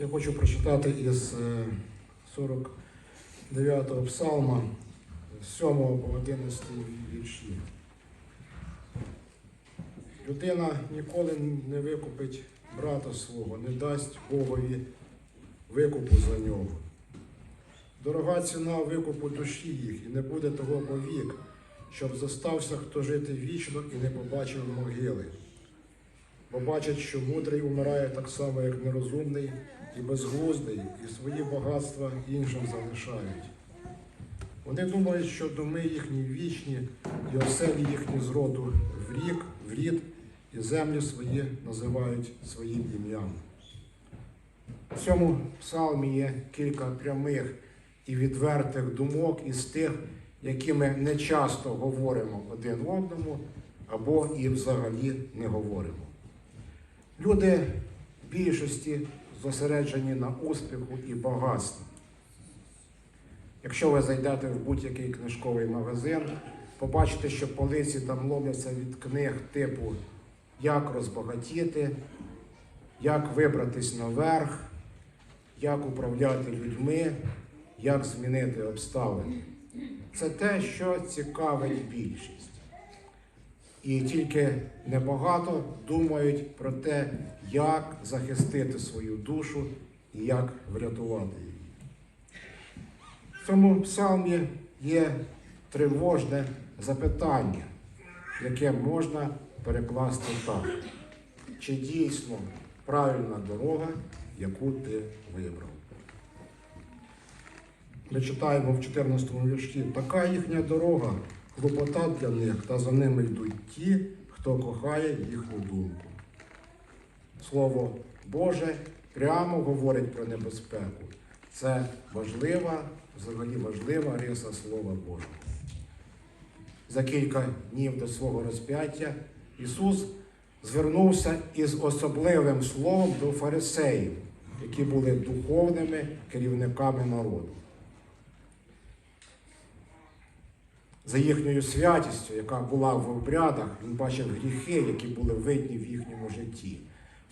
Я хочу прочитати із е, 49-го псалма, з 7 по 11 вірші. Людина ніколи не викупить брата свого, не дасть Богові викупу за нього. Дорога ціна викупу душі їх, і не буде того повік, щоб зостався хто жити вічно і не побачив могили. Бо бачать, що мудрий умирає так само, як нерозумний і безглуздий, і свої багатства іншим залишають. Вони думають, що доми їхні вічні, і оселі їхні з роду в рік, в рід, і землі свої називають своїм ім'ям. В цьому псалмі є кілька прямих і відвертих думок із тих, які ми не часто говоримо один одному або і взагалі не говоримо. Люди в більшості зосереджені на успіху і багатстві. Якщо ви зайдете в будь-який книжковий магазин, побачите, що полиці там ловляться від книг типу Як розбагатіти, як вибратись наверх, як управляти людьми, як змінити обставини. Це те, що цікавить більшість. І тільки небагато думають про те, як захистити свою душу і як врятувати її. В цьому псалмі є тривожне запитання, яке можна перекласти так. Чи дійсно правильна дорога, яку ти вибрав? Ми читаємо в 14 вірші, така їхня дорога, клопота для них, та за ними йдуть ті, хто кохає їхню думку. Слово Боже прямо говорить про небезпеку. Це важлива, взагалі важлива риса Слова Божого. За кілька днів до свого розп'яття Ісус звернувся із особливим словом до фарисеїв, які були духовними керівниками народу. За їхньою святістю, яка була в обрядах, він бачив гріхи, які були видні в їхньому житті.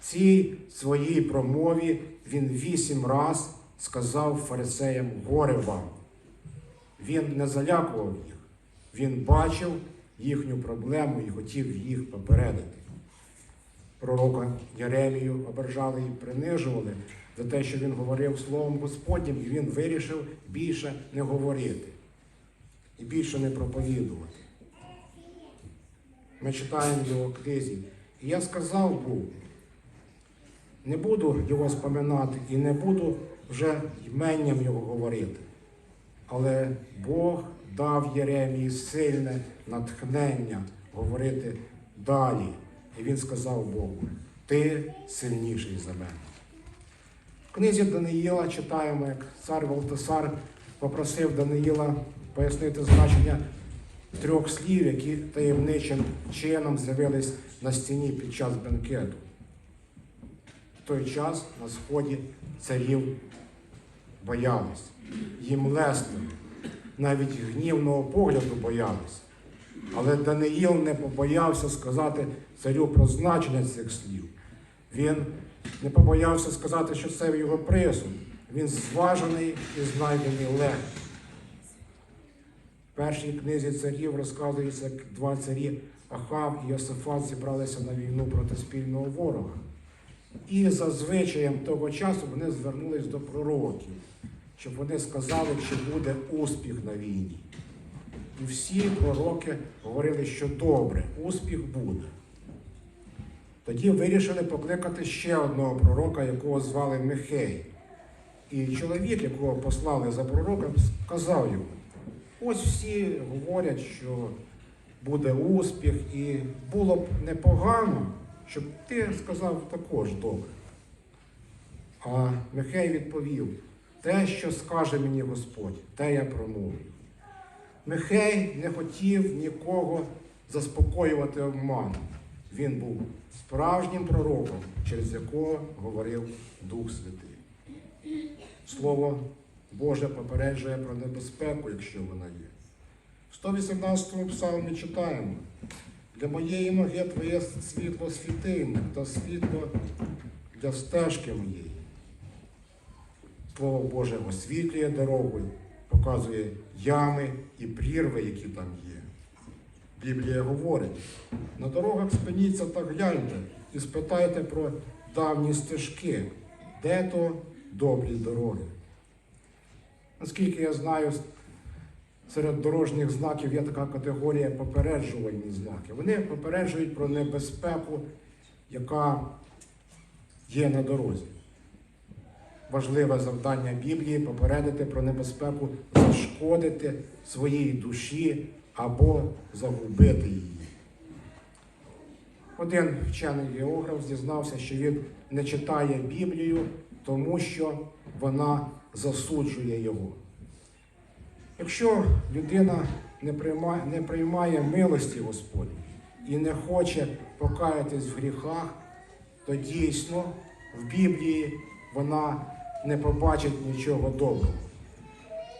В цій своїй промові він вісім раз сказав фарисеям горе вам. Він не залякував їх, він бачив їхню проблему і хотів їх попередити. Пророка Єремію ображали і принижували за те, що він говорив Словом Господнім, і він вирішив більше не говорити і більше не проповідувати. Ми читаємо його книзі. І я сказав був, не буду його споминати і не буду вже йменням його говорити. Але Бог дав Єремії сильне натхнення говорити далі. І він сказав Богу, ти сильніший за мене. В книзі Даниїла читаємо, як цар Валтасар попросив Даниїла пояснити значення трьох слів, які таємничим чином з'явились на стіні під час бенкету. В той час на сході царів боялись, їм лестили, навіть гнівного погляду боялись. Але Даниїл не побоявся сказати царю про значення цих слів. Він не побоявся сказати, що це його присуд. Він зважений і знайдений легко. Першій книзі царів розказується, як два царі Ахав і Йосифат зібралися на війну проти спільного ворога. І за звичаєм того часу вони звернулись до пророків, щоб вони сказали, чи буде успіх на війні. І всі пророки говорили, що добре, успіх буде. Тоді вирішили покликати ще одного пророка, якого звали Михей. І чоловік, якого послали за пророком, сказав йому: ось всі говорять, що буде успіх, і було б непогано, щоб ти сказав також добре. А Михей відповів: те, що скаже мені Господь, те я промовлю. Михей не хотів нікого заспокоювати обманом. Він був справжнім пророком, через якого говорив Дух Святий. Слово Боже попереджує про небезпеку, якщо вона є. В 118-му псалмі читаємо: для моєї ноги твоє світло світильник та світло для стежки моєї. Слово Боже освітлює дорогу, показує ями і прірви, які там є. Біблія говорить, на дорогах спиніться та гляньте і спитайте про давні стежки, де то добрі дороги. Наскільки я знаю, серед дорожніх знаків є така категорія попереджувальні знаки. Вони попереджують про небезпеку, яка є на дорозі. Важливе завдання Біблії попередити про небезпеку зашкодити своїй душі або загубити її. Один вчений географ зізнався, що він не читає Біблію, тому що вона засуджує його. Якщо людина не приймає, не приймає милості Господні і не хоче покаятись в гріхах, то дійсно в Біблії вона не побачить нічого доброго.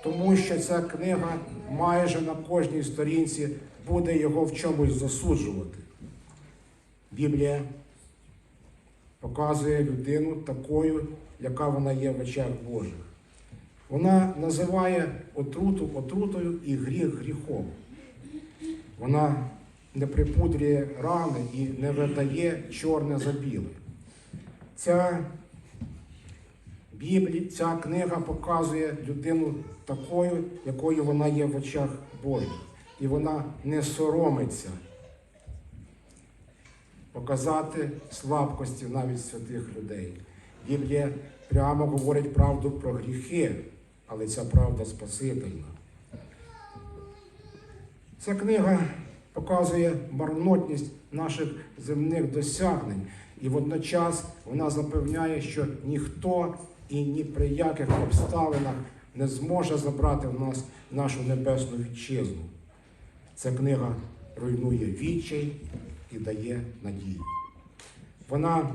Тому що ця книга майже на кожній сторінці буде його в чомусь засуджувати. Біблія показує людину такою, яка вона є в очах Божих. Вона називає отруту отрутою і гріх гріхом. Вона не припудрює рани і не видає чорне за біле. Ця Біблія, ця книга показує людину такою, якою вона є в очах Божих. І вона не соромиться показати слабкості навіть святих людей. Біблія прямо говорить правду про гріхи, але ця правда спасительна. Ця книга показує марнотність наших земних досягнень, і водночас вона запевняє, що ніхто і ні при яких обставинах не зможе забрати в нас нашу небесну вітчизну. Ця книга руйнує відчай і дає надію. Вона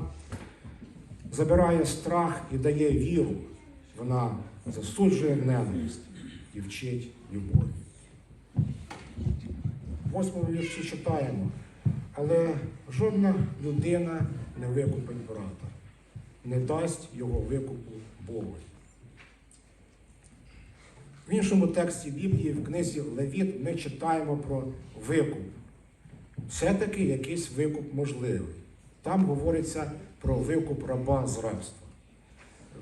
забирає страх і дає віру. Вона засуджує ненависть і вчить любові. Восьмому вірші читаємо, але жодна людина не викупить брата, не дасть його викупу Богу. В іншому тексті Біблії, в книзі Левіт, ми читаємо про викуп. Все-таки якийсь викуп можливий. Там говориться про викуп раба з рабства.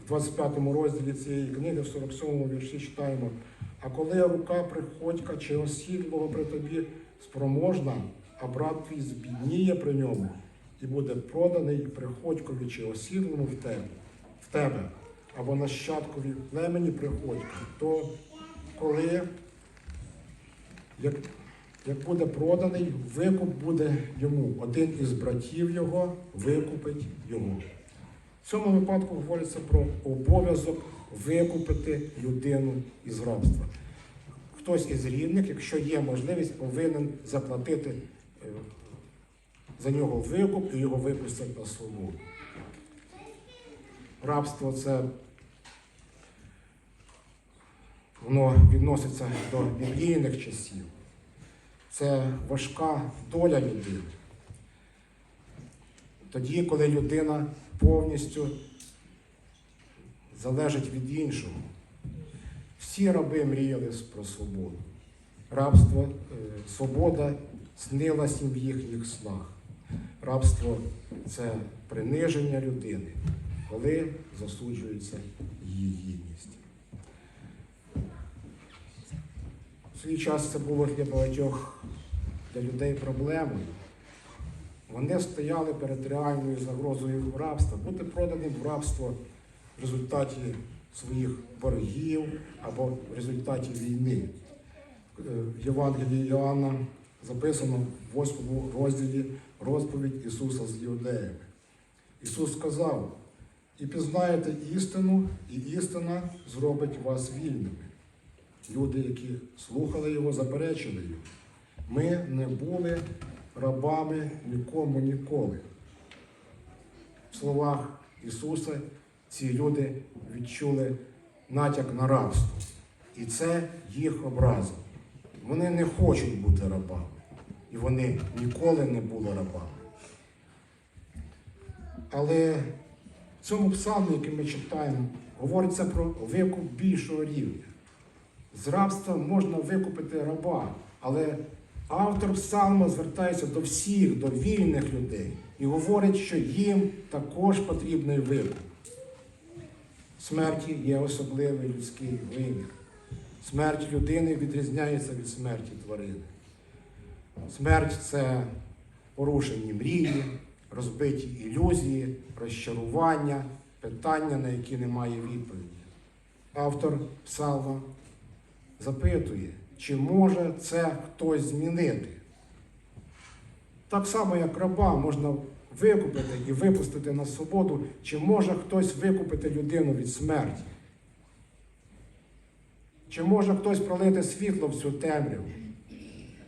В 25 розділі цієї книги, в 47 вірші читаємо, а коли рука приходька чи осідлого при тобі спроможна, а брат твій збідніє при ньому і буде проданий приходькові чи осідлому в тебе, в тебе або нащадкові племені приходька, то коли як, як буде проданий, викуп буде йому. Один із братів його викупить його. В цьому випадку говориться про обов'язок викупити людину із рабства. Хтось із рідних, якщо є можливість, повинен заплатити е, за нього викуп і його випустять на свободу. Рабство це воно відноситься до біблійних часів. Це важка доля людини. Тоді, коли людина повністю залежить від іншого. Всі раби мріяли про свободу. Рабство, е, свобода снилась їм в їхніх снах. Рабство це приниження людини, коли засуджується її гідність. В свій час це було для багатьох для людей проблемою. Вони стояли перед реальною загрозою рабства, бути проданим в рабство в результаті своїх боргів або в результаті війни. Е, В Євангелії Іоанна записано в 8 розділі розповідь Ісуса з Іудеями. Ісус сказав: і пізнаєте істину, і істина зробить вас вільними. Люди, які слухали його, заперечили його. Ми не були рабами нікому ніколи. В словах Ісуса ці люди відчули натяк на рабство. І це їх образа. Вони не хочуть бути рабами. І вони ніколи не були рабами. Але В цьому псалмі, який ми читаємо, говориться про викуп більшого рівня. З рабства можна викупити раба, але автор псалма звертається до всіх, до вільних людей і говорить, що їм також потрібний викуп. В смерті є особливий людський вимір. Смерть людини відрізняється від смерті тварини. Смерть це порушені мрії, розбиті ілюзії, розчарування, питання, на які немає відповіді. Автор псалма запитує, чи може це хтось змінити. Так само, як раба можна викупити і випустити на свободу, чи може хтось викупити людину від смерті? Чи може хтось пролити світло в цю темряву,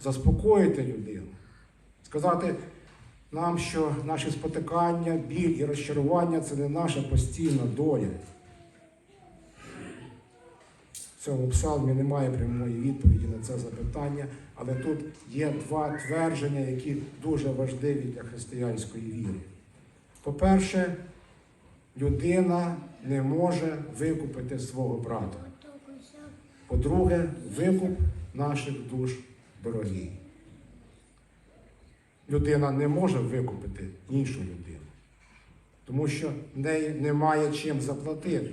заспокоїти людину, сказати нам, що наші спотикання, біль і розчарування це не наша постійна доля. В цьому псалмі немає прямої відповіді на це запитання, але тут є два твердження, які дуже важливі для християнської віри. По-перше, людина не може викупити свого брата. По-друге, викуп наших душ дорогий. Людина не може викупити іншу людину, тому що в неї немає чим заплатити.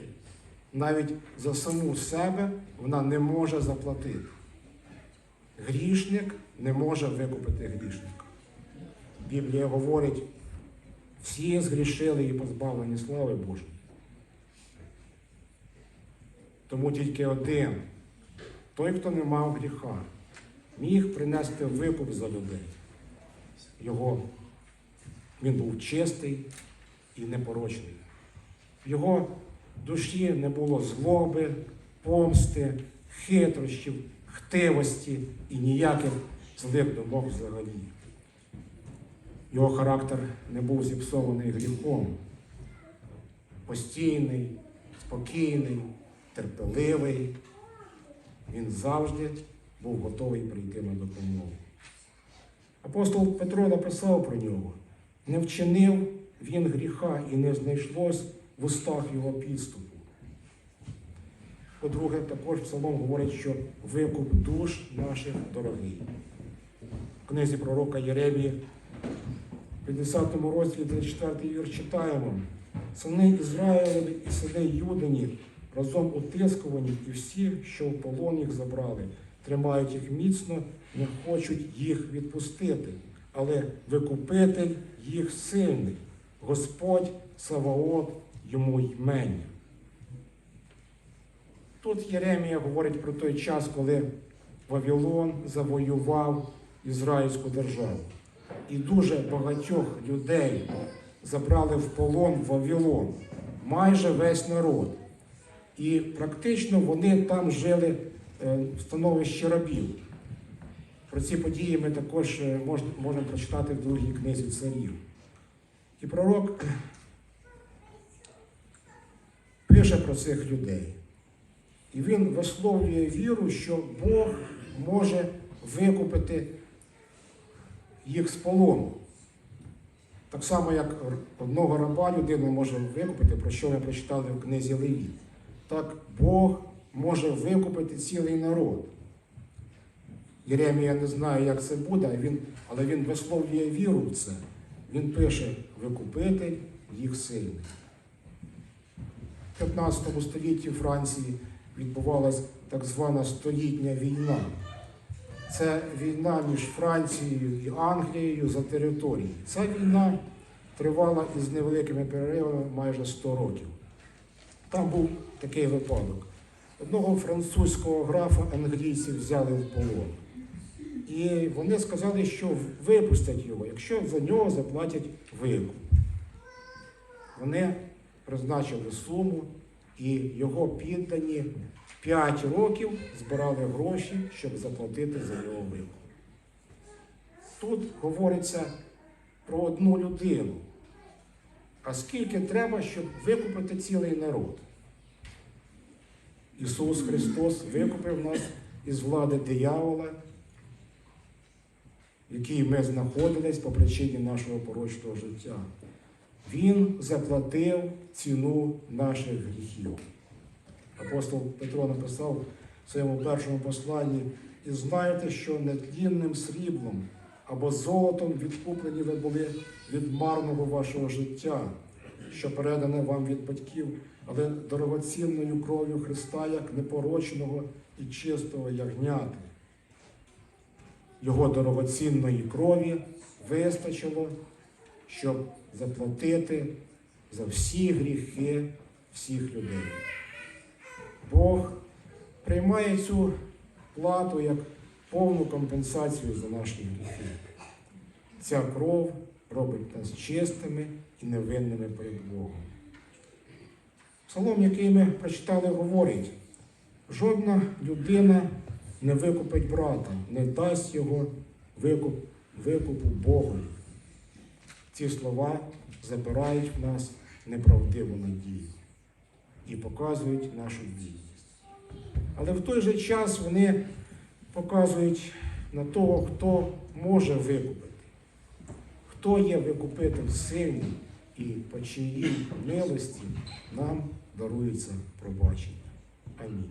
Навіть за саму себе вона не може заплатити. Грішник не може викупити грішника. Біблія говорить, всі згрішили і позбавлені слави Божої. Тому тільки один, той, хто не мав гріха, міг принести викуп за людей. Його він був чистий і непорочний. Його душі не було злоби, помсти, хитрощів, хтивості і ніяких злих думок взагалі. Його характер не був зіпсований гріхом. Постійний, спокійний, терпеливий. Він завжди був готовий прийти на допомогу. Апостол Петро написав про нього: не вчинив він гріха і не знайшлось в устах його підступу. По-друге, також Псалом говорить, що викуп душ наших дорогий. В книзі пророка Єремії, в 50 розділі 34 вір читаємо: сини Ізраїлеві і сини Юдині разом утискувані, і всі, що в полон їх забрали, тримають їх міцно, не хочуть їх відпустити, але викупитель їх сильний, Господь Саваот йому ймення. Тут Єремія говорить про той час, коли Вавилон завоював Ізраїльську державу. І дуже багатьох людей забрали в полон в Вавилон, майже весь народ. І практично вони там жили е, в становищі рабів. Про ці події ми також е, можемо прочитати в другій книзі царів. І пророк пише про цих людей. І він висловлює віру, що Бог може викупити їх з полону. Так само, як одного раба людина може викупити, про що ми прочитали в книзі Левіт. Так Бог може викупити цілий народ. Єремія не знає, як це буде, він, але він висловлює віру в це. Він пише викупитель їх сильний. В 15 столітті Франції відбувалася так звана столітня війна. Це війна між Францією і Англією за території. Ця війна тривала із невеликими переривами майже 100 років. Там був такий випадок. Одного французького графа англійці взяли в полон. І вони сказали, що випустять його, якщо за нього заплатять викуп. Вони призначили суму, і його піддані 5 років збирали гроші, щоб заплатити за його викуп. Тут говориться про одну людину. А скільки треба, щоб викупити цілий народ? Ісус Христос викупив нас із влади диявола, в якій ми знаходились по причині нашого порочного життя. Він заплатив ціну наших гріхів. Апостол Петро написав в своєму першому посланні, і знаєте, що нетлінним сріблом або золотом відкуплені ви були від марного вашого життя, що передане вам від батьків, але дорогоцінною кров'ю Христа, як непорочного і чистого ягняти. Його дорогоцінної крові вистачило, щоб заплатити за всі гріхи всіх людей. Бог приймає цю плату як повну компенсацію за наші гріхи. Ця кров робить нас чистими і невинними перед Богом. Псалом, який ми прочитали, говорить, жодна людина не викупить брата, не дасть його викуп, викупу Богу. Ці слова забирають в нас неправдиву надію і показують нашу дійсність. Але в той же час вони показують на того, хто може викупити, хто є викупитель сильний і по чиїй милості нам дарується пробачення. Амінь.